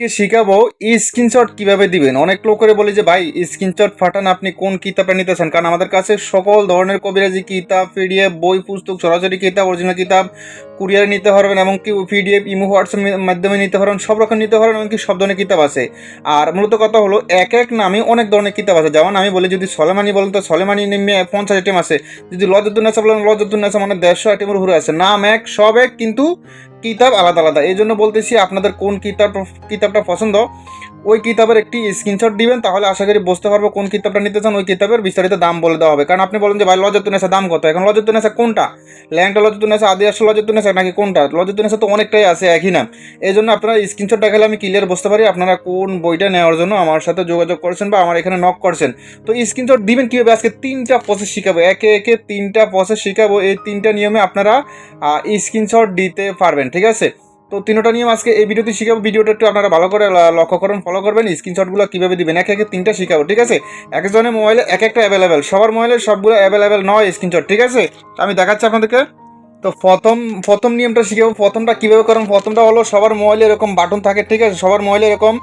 কে শিখাবো স্ক্রিনশট কীভাবে দিবেন? অনেক লোক করে বলে যে, ভাই স্ক্রিনশট ফাটান, আপনি কোন কিতাবটা নিতেছেন কারণ আমাদের কাছে সকল ধরনের কবিরাজি কিতাব পিডিএফ বই, পুস্তক, সরাসরি কিতাব অরিজিনাল কিতাব কুরিয়ারে নিতে পারবেন এবং কি পিডিএফ ইমো হোয়াটসঅ্যাপ মাধ্যমে নিতে পারবেন, সব রকম নিতে পারবেন এমনকি সব ধরনের কিতাব আছে। আর মূলত কথা হলো, এক এক নামে অনেক ধরনের কিতাব আছে। যেমন আমি বলি, যদি সলেমানি বলেন, তো সলেমানি নেমে পঞ্চাশ আইটেম আছে। যদি লজতুন্নাসা বলেন লজতুন্নাসা মানে দেড়শো আইটেমের উপরে আছে। নাম এক, সব এক, কিন্তু কিতাব আলাদা আলাদা। এই জন্য বলতেছি আপনাদের কোন কিতাব কিতাবটা পছন্দ? ওই কিতাবের একটি স্ক্রিনশট দিবেন, তাহলে আশা করি বুঝতে পারব কোন কিতাবটা নিতে চান, ওই কিতাবের বিস্তারিত দাম বলে দেওয়া হবে। কারণ আপনি বলেন যে ভাই লজতুনেসা দাম কত? এখন লজতুনেসা কোনটা? ল্যাংটা লজতুনেসা আদি আসল লজতুনেসা নাকি কোনটা? লজতুনেসা তো অনেকটাই আছে, একই নাম। এই জন্য আপনারা স্ক্রিনশট দেখালে আমি ক্লিয়ার বুঝতে পারি আপনারা কোন বইটা নেওয়ার জন্য আমার সাথে যোগাযোগ করছেন বা আমার এখানে নক করছেন। তো স্ক্রিনশট দিবেন কীভাবে? আজকে তিনটা প্রসেস শিখাবো। একে একে তিনটা প্রসেস শিখাবো। এই তিনটা নিয়মে আপনারা স্ক্রিনশট দিতে পারবেন, ঠিক আছে? তো তিনটা নিয়ম আজকে এই ভিডিওতে শিখাবো। ভিডিওটা একটু আপনারা ভালো করে লক্ষ্য করুন ফলো করবেন স্ক্রিনশটগুলো কীভাবে দিবেন? এক একে তিনটা শিখাবো, ঠিক আছে? এক একজনের মোবাইলে এক একটা অ্যাভেলেবেল সবার মোবাইলে সবগুলো অ্যাভেলেবেল নয় স্ক্রিনশট ঠিক আছে? তো আমি দেখাচ্ছি আপনাদেরকে। তো প্রথম প্রথম নিয়মটা শিখাবো। প্রথমটা কীভাবে করেন? প্রথমটা হলো সবার মোবাইলে এরকম বাটন থাকে, ঠিক আছে? সবার মোবাইলে এরকম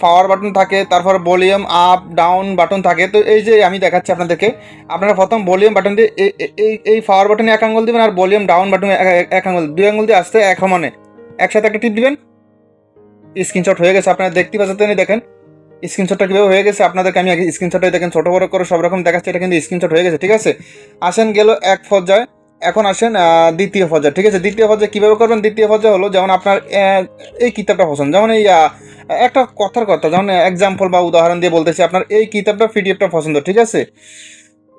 পাওয়ার বাটন থাকে, তারপর ভলিউম আপ ডাউন বাটন থাকে। তো এই যে আমি দেখাচ্ছি আপনাদেরকে, আপনারা প্রথম ভলিউম বাটন দিয়ে এই- এই- পাওয়ার বাটনে এক আঙুল দিবেন আর ভলিউম ডাউন বাটনে এক আঙুল দুই আঙুল দিয়ে আসতে এক সমানে। একসাথে একটা টিপ দিবেন। স্ক্রিনশট হয়ে গেছে, আপনারা দেখতে পাচ্ছেন দেখেন। স্ক্রিনশটটা কীভাবে হয়ে গেছে, আপনাদেরকে আমি স্ক্রিনশটটা দেখেন, ছোটো বড় করে সব রকম দেখাচ্ছি, এটা কিন্তু স্ক্রিনশট হয়ে গেছে, ঠিক আছে? আসেন, গেল এক পর্যায়ে। এখন আসেন দ্বিতীয় পর্যায়ে, ঠিক আছে? দ্বিতীয় পর্যায়ে কীভাবে করবেন? দ্বিতীয় পর্যায়ে হলো যেমন আপনার এই কিতাবটা পছন্দ, যেমন এই একটা কথার কথা, যেমন এক্সাম্পল বা উদাহরণ দিয়ে বলতেছি, আপনার এই কিতাবটা, পিডিএফটা পছন্দ, ঠিক আছে?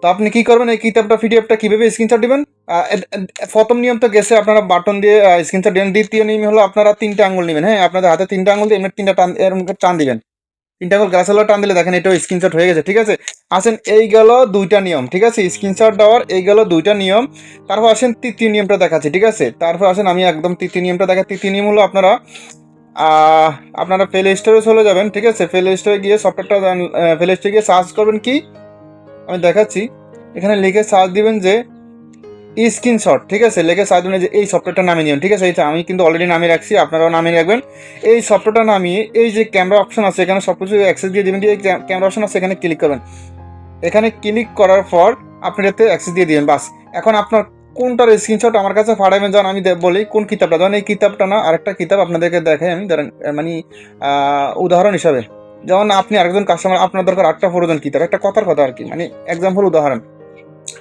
তো আপনি কি করবেন? এই কিতাবটা, পিডিএফটা কীভাবে স্ক্রিনশট দিবেন? প্রথম নিয়ম তো গেছে, আপনারা বাটন দিয়ে স্ক্রিনশট দিবেন দ্বিতীয় নিয়ম হলো আপনারা তিনটা আঙুল নেবেন হ্যাঁ? আপনাদের হাতে তিনটা আঙুল দিয়ে এমনি তিনটা টান এরকম টান দিবেন। তিনটা আঙুল গ্লাস হলো টান দিলে দেখেন এটাও স্ক্রিনশট হয়ে গেছে, ঠিক আছে? আসেন, এই গেল দুইটা নিয়ম, ঠিক আছে? স্ক্রিনশট দেওয়ার এই গেল দুইটা নিয়ম। তারপর আসেন তৃতীয় নিয়মটা দেখাচ্ছি, ঠিক আছে? তারপর আসেন আমি একদম তৃতীয় নিয়মটা দেখা তৃতীয় নিয়ম হলো আপনারা আপনারা প্লে স্টোরে চলে যাবেন, ঠিক আছে? প্লে স্টোরে গিয়ে সফটওয়্যারটা প্লে স্টোরে গিয়ে সার্চ করবেন কি? আমি দেখাচ্ছি। এখানে লিখে সার্চ দিবেন যে স্ক্রিনশট ঠিক আছে? লিখে সার্চ দিবেন যে এই সফটওয়্যারটা নামিয়ে নিন ঠিক আছে? এইটা আমি কিন্তু অলরেডি নামিয়ে রাখছি, আপনারাও নামিয়ে রাখবেন। এই সফটওয়্যারটা নামিয়ে এই যে ক্যামেরা অপশন আছে, এখানে সব কিছু অ্যাক্সেস দিয়ে দিবেন, দিয়ে ক্যামেরা অপশন আছে, এখানে ক্লিক করবেন। এখানে ক্লিক করার পর আপনি এতে অ্যাক্সেস দিয়ে দিবেন, বাস। এখন আপনার কোনটার স্ক্রিনশট আমার কাছে পাঠাবেন যখন আমি বলি, কোন কিতাবটা? যেমন এই কিতাবটা না, আরেকটা কিতাব আপনাদেরকে দেখাই আমি, ধরেন মানে উদাহরণ হিসাবে। যেমন আপনি আরেকজন কাস্টমার আপনার দরকার আটটা প্রয়োজন কিতাব একটা কথার কথা আর কি মানে এক্সাম্পল উদাহরণ।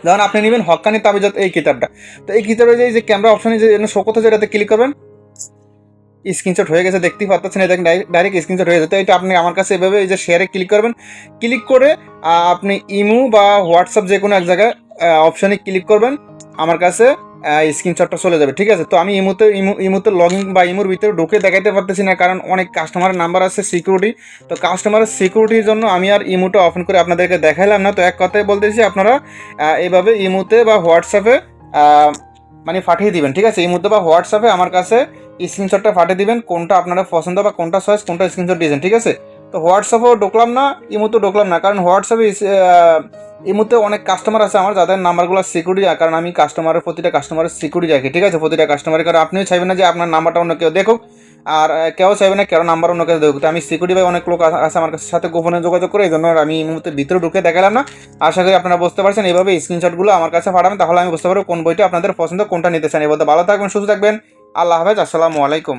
যেমন আপনি নেবেন হক্কানি তাবিজাত এই কিতাবটা। তো এই কিতাবে যে যে ক্যামেরা অপশনে যে শো করতে যেটাতে ক্লিক করবেন। স্ক্রিনশট হয়ে গেছে, দেখতেই পাচ্ছেন এটা ডাইরেক্ট স্ক্রিনশট হয়ে যেতে এটা আপনি আমার কাছে এভাবে এই যে শেয়ারে ক্লিক করবেন। ক্লিক করে আপনি ইমু বা হোয়াটসঅ্যাপ যে কোনো এক জায়গায় অপশনে ক্লিক করবেন। আমার কাছে স্ক্রিনশটটা চলে যাবে ঠিক আছে? তো আমি ইমুতে ইমু ইমুতে লগ ইন বা ইমুর ভিতরে ঢুকে দেখাতে পারতেছি না কারণ অনেক কাস্টমারের নাম্বার আছে সিকিউরিটি তো কাস্টমারের সিকিউরিটির জন্য আমি আর ইমুটা অফন করে আপনাদেরকে দেখাইলাম না। তো এক কথায় বলতেছি আপনারা আহ, এইভাবে ইমুতে বা হোয়াটসঅ্যাপে মানে পাঠিয়ে দিবেন ঠিক আছে? ইমুতে বা হোয়াটসঅ্যাপে আমার কাছে স্ক্রিনশটটা পাঠিয়ে দিবেন কোনটা আপনারা পছন্দ বা কোনটা চয়েস কোনটা স্ক্রিনশট দিয়েছেন ঠিক আছে? তো হোয়াটসঅ্যাপেও ঢুকলাম না ইমুতে ঢুকলাম না। কারণ হোয়াটসঅ্যাপে ইমুতে অনেক কাস্টমার আছে আমার, যাদের নাম্বারগুলো সিকিউরিটি কারণ আমি কাস্টমারের প্রতিটা কাস্টমারের সিকিউরিটি রাখি ঠিক আছে? প্রতিটা কাস্টমারের কারণ আপনিও চাইবেন না যে আপনার নাম্বারটা অন্য কেউ দেখুক, আর কেউ চাইবে না কেউ নাম্বার অন্য কেউ দেখুক। তো আমি সিকিউরিটি ভাই অনেক লোক আছে আমার কাছে, সাথে গোপনে যোগাযোগ করে এই জন্য আমি এই মুহূর্তে ভিতরে ঢুকে দেখালাম না। আশা করি আপনারা বুঝতে পারছেন, এইভাবে স্ক্রিনশটগুলো আমার কাছে পাঠাবেন, তাহলে আমি বুঝতে পারব কোন বইটা আপনাদের পছন্দ, কোনটা নিতে চান। এই বলতে ভালো থাকবেন, সুস্থ থাকবেন। আল্লাহ হাফেজ, আসসালামু আলাইকুম।